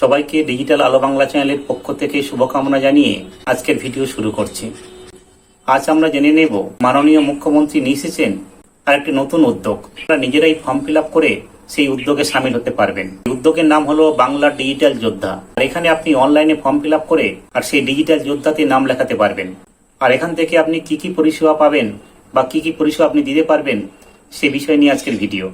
সবাইকে ডিজিটাল আলো বাংলা চ্যানেলের পক্ষ থেকে শুভকামনা জানিয়ে আজকের ভিডিও শুরু করছি। আজ আমরা জেনে নেব মাননীয় মুখ্যমন্ত্রী নিয়ে এসেছেন আর একটি নতুন উদ্যোগ। আপনারা নিজেরাই ফর্ম ফিল করে সেই উদ্যোগে সামিল হতে পারবেন। উদ্যোগের নাম হলো বাংলা ডিজিটাল যোদ্ধা। আর এখানে আপনি অনলাইনে ফর্ম ফিল করে আর সেই ডিজিটাল যোদ্ধাতে নাম লেখাতে পারবেন। আর এখান থেকে আপনি কি কি পরিষেবা পাবেন বা কি কি পরিষেবা আপনি দিতে পারবেন সে বিষয় নিয়ে আজকের ভিডিও।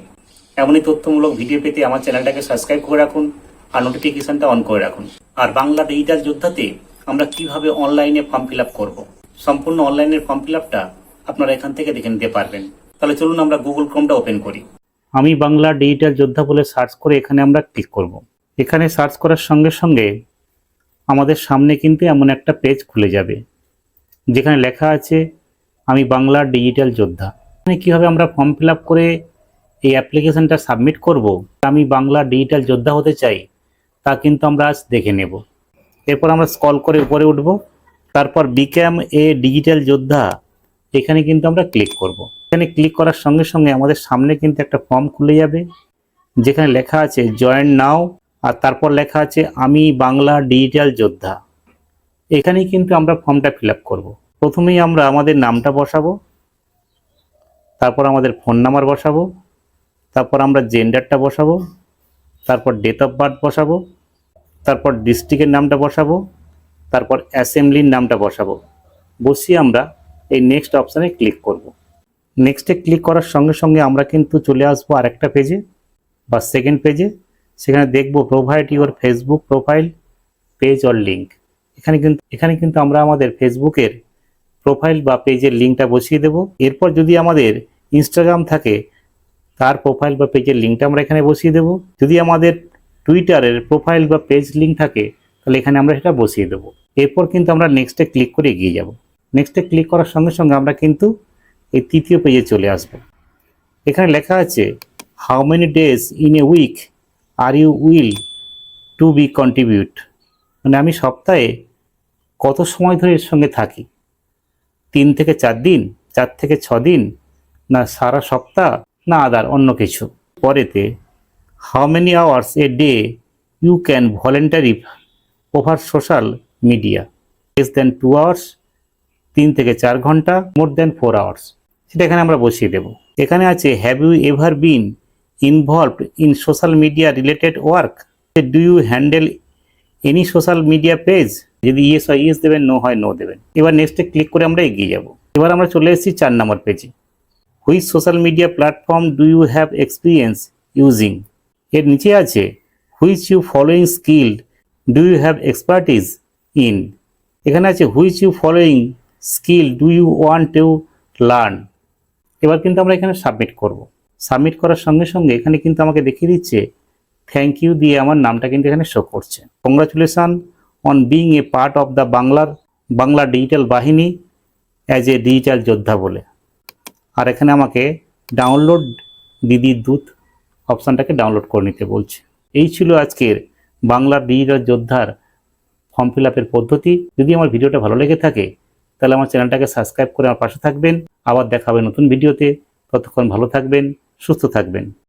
এমনই তথ্যমূলক ভিডিও পেতে আমার চ্যানেলটাকে সাবস্ক্রাইব করে রাখুন। আর নোটিফিকেশনটা অন করে রাখুন। আর বাংলা ডিজিটাল যোদ্ধাতে আমরা কীভাবে অনলাইনে ফর্ম ফিল আপ করব? সম্পূর্ণ অনলাইনের ফর্ম ফিল আপটা আপনারা এখান থেকে দেখে নিতে পারবেন। তাহলে চলুন আমরা গুগল ক্রোমটা ওপেন করি। আমি বাংলা ডিজিটাল যোদ্ধা বলে সার্চ করে এখানে আমরা ক্লিক করব। এখানে সার্চ করার সঙ্গে সঙ্গে আমাদের সামনে কিন্তু এমন একটা পেজ খুলে যাবে, যেখানে লেখা আছে, আমি বাংলা ডিজিটাল যোদ্ধা। এখানে কীভাবে আমরা ফর্ম ফিল করে এই অ্যাপ্লিকেশনটা সাবমিট করব? আমি বাংলা ডিজিটাল যোদ্ধা হতে চাই। তা কিন্তু আমরা আজ দেখে নেব। এরপর আমরা স্কল করে উপরে উঠব। তারপর বিক্যাম এ ডিজিটাল যোদ্ধা এখানে কিন্তু আমরা ক্লিক করব। এখানে ক্লিক করার সঙ্গে সঙ্গে আমাদের সামনে কিন্তু একটা ফর্ম খুলে যাবে, যেখানে লেখা আছে জয়েন নাও আর তারপর লেখা আছে, আমি বাংলা ডিজিটাল যোদ্ধা। এখানেই কিন্তু আমরা ফর্মটা ফিল আপ করব। প্রথমেই আমরা আমাদের নামটা বসাবো, তারপর আমাদের ফোন নাম্বার বসাবো, তারপর আমরা জেন্ডারটা বসাবো তারপর ডেট অফ বার্থ বসাবো, তারপর ডিস্ট্রিক্টের নামটা বসাবো, তারপর অ্যাসেম্বলির নামটা বসাবো। বসিয়ে আমরা এই নেক্সট অপশানে ক্লিক করব। নেক্সটে ক্লিক করার সঙ্গে সঙ্গে আমরা কিন্তু চলে আসব আরেকটা পেজে বা সেকেন্ড পেজে সেখানে দেখব provide your Facebook profile page or link এখানে কিন্তু এখানে কিন্তু আমরা আমাদের ফেসবুকের প্রোফাইল বা পেজের লিঙ্কটা বসিয়ে দেব। এরপর যদি আমাদের ইনস্টাগ্রাম থাকে তার প্রোফাইল বা পেজের লিঙ্কটা আমরা এখানে বসিয়ে দেব। যদি আমাদের টুইটারের প্রোফাইল বা পেজ লিঙ্ক থাকে, তাহলে এখানে আমরা সেটা বসিয়ে দেবো। এরপর কিন্তু আমরা নেক্সটে ক্লিক করে এগিয়ে যাব। নেক্সটে ক্লিক করার সঙ্গে সঙ্গে আমরা কিন্তু এই তৃতীয় পেজে চলে আসব। এখানে লেখা আছে how many days in a week are you will to be contribute মানে আমি সপ্তাহে কত সময় ধরে এর সঙ্গে থাকি? তিন থেকে চার দিন, চার থেকে ছ দিন, না সারা সপ্তাহ না আদার অন্য কিছু। পরেতে how many hours a day you can voluntary over social media less than two hours তিন থেকে চার ঘণ্টা মোর দেন ফোর আওয়ার্স সেটা এখানে আমরা বসিয়ে দেব। এখানে আছে have you ever been involved in social media related work do you handle any social media page যদি ইয়েস হয় ইয়েস দেবেন নো হয় নো দেবেন। এবার নেক্সটে ক্লিক করে আমরা এগিয়ে যাব। এবার আমরা চলে এসেছি চার নম্বর পেজে which social media platform do you have experience using এর নিচে আছে which you following skilled do you have expertise in এখানে আছে which you following skill do you want to learn এবার কিন্তু আমরা এখানে সাবমিট করব। সাবমিট করার সঙ্গে সঙ্গে এখানে কিন্তু আমাকে দেখিয়ে দিচ্ছে থ্যাংক ইউ দিয়ে আমার নামটা কিন্তু এখানে শো করছে। Congratulation on being a part of the বাংলার বাংলা ডিজিটাল বাহিনী অ্যাজ এ ডিজিটাল যোদ্ধা বলে। আর এখানে আমাকে ডাউনলোড দিদির দূত অপশানটাকে ডাউনলোড করে নিতে বলছে। এই ছিল আজকের বাংলার ডিজিটাল যোদ্ধার ফর্ম ফিল আপের পদ্ধতি। যদি আমার ভিডিওটা ভালো লেগে থাকে, তাহলে আমার চ্যানেলটাকে সাবস্ক্রাইব করে আমার পাশে থাকবেন। আবার দেখাবে নতুন ভিডিওতে। ততক্ষণ ভালো থাকবেন, সুস্থ থাকবেন।